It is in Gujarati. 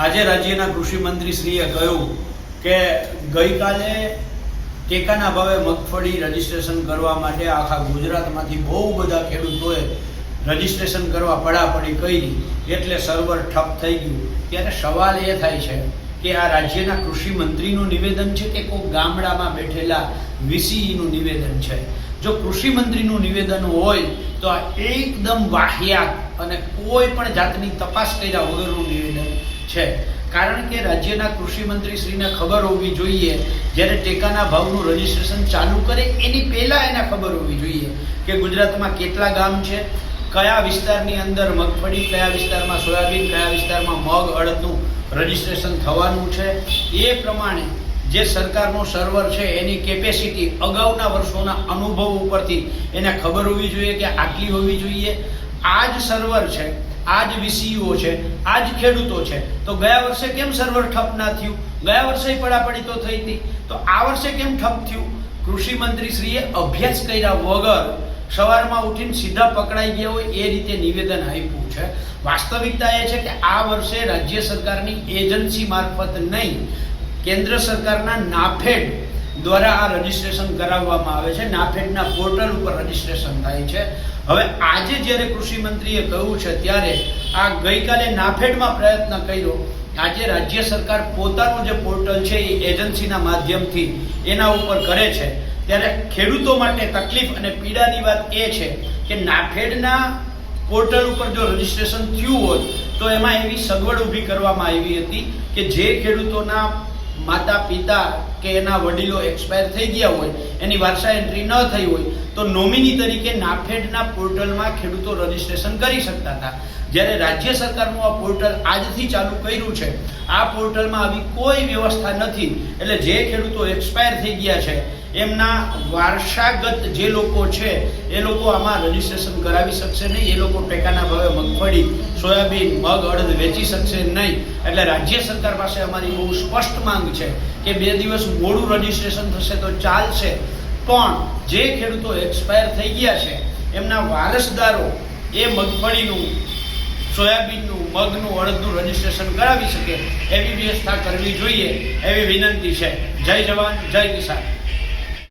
આજે રાજ્યના કૃષિ મંત્રીશ્રીએ કહ્યું કે ગઈકાલે ટેકાના ભાવે મગફળી રજીસ્ટ્રેશન કરવા માટે આખા ગુજરાતમાંથી બહુ બધા ખેડૂતોએ રજીસ્ટ્રેશન કરવા પડાપડી કરી, એટલે સર્વર ઠપ થઈ ગયું. ત્યારે સવાલ એ થાય છે કે આ રાજ્યના કૃષિ મંત્રીનું નિવેદન છે કે કોઈ ગામડામાં બેઠેલા વીસીઈનું નિવેદન છે? જો કૃષિ મંત્રીનું નિવેદન હોય, તો આ એકદમ વાહિયાત અને કોઈ પણ જાતની તપાસ કર્યા વગરનું નિવેદન છે. કારણ કે રાજ્યના કૃષિ મંત્રી શ્રીને ખબર હોવી જોઈએ, જ્યારે ટેકાના ભાવનું રજીસ્ટ્રેશન ચાલુ કરે, એની પહેલાં એને ખબર હોવી જોઈએ કે ગુજરાતમાં કેટલા ગામ છે કયા વિસ્તારની અંદર મગફળી, કયા વિસ્તારમાં સોયાબીન, કયા વિસ્તારમાં મગ અડદનું રજિસ્ટ્રેશન થવાનું છે? એ પ્રમાણે જે સરકારનું સર્વર છે, એની કેપેસિટી અગાઉના વર્ષોના અનુભવ ઉપરથી એને ખબર હોવી જોઈએ કે આટલી હોવી જોઈએ. આ જ સર્વર છે, આ જ વીસીઓ છે, આ જ ખેડૂતો છે. તો ગયા વર્ષે કેમ સર્વર ઠપ ના થયું? ગયા વર્ષે પડાપડી તો થઈ હતી. તો આ વર્ષે કેમ ઠપ થયું? કૃષિ મંત્રીશ્રીએ અભ્યાસ કર્યા વગર સવારમાં ઉઠીને સીધા પકડાઈ ગયા હોય એ રીતે નિવેદન આપ્યું છે. વાસ્તવિકતા એ છે કે આ વર્ષે રાજ્ય સરકારની એજન્સી મારફત નહીં, કેન્દ્ર સરકારના નાફેડ દ્વારા આ રજિસ્ટ્રેશન કરાવવામાં આવે છે. નાફેડના પોર્ટલ ઉપર રજિસ્ટ્રેશન થાય છે. હવે આજે જ્યારે કૃષિ મંત્રીએ કહ્યું છે ત્યારે આ ગઈકાલે નાફેડમાં પ્રયત્ન કર્યો. આજે રાજ્ય સરકાર પોતાનું જે પોર્ટલ છે એ એજન્સીના માધ્યમથી એના ઉપર કરે છે. ત્યારે ખેડૂતો માટે તકલીફ અને પીડાની વાત એ છે કે નાફેડના પોર્ટલ ઉપર જો રજીસ્ટ્રેશન થયું હોય તો એમાં એવી સગવડ ઊભી કરવામાં આવી હતી કે જે ખેડૂતોના માતા પિતા કે એના વડીલો એક્સપાયર થઈ ગયા હોય, એની વારસા એન્ટ્રી ન થઈ હોય, તો નોમિની તરીકે નાફેડના પોર્ટલમાં ખેડૂતો રજીસ્ટ્રેશન કરી શકતા હતા. જ્યારે રાજ્ય સરકારનું આ પોર્ટલ આજથી ચાલુ કર્યું છે, આ પોર્ટલમાં આવી કોઈ વ્યવસ્થા નથી. એટલે જે ખેડૂતો એક્સપાયર થઈ ગયા છે, એમના વારસાગત જે લોકો છે, એ લોકો આમાં રજીસ્ટ્રેશન કરાવી શકશે નહીં. એ લોકો ટેકાના ભાવે મગફળી સોયાબીન, મગ, અડદ વેચી શકશે નહીં. એટલે રાજ્ય સરકાર પાસે અમારી બહુ સ્પષ્ટ માંગ છે કે બે દિવસ મોડું રજીસ્ટ્રેશન થશે તો ચાલશે. પણ જે ખેડૂતો એક્સપાયર થઈ ગયા છે, એમના વારસદારો એ મગફળીનું, સોયાબીનનું, મગનું, અડદનું રજીસ્ટ્રેશન કરાવી શકે એવી વ્યવસ્થા કરવી જોઈએ એવી વિનંતી છે. જય જવાન, જય કિસાન.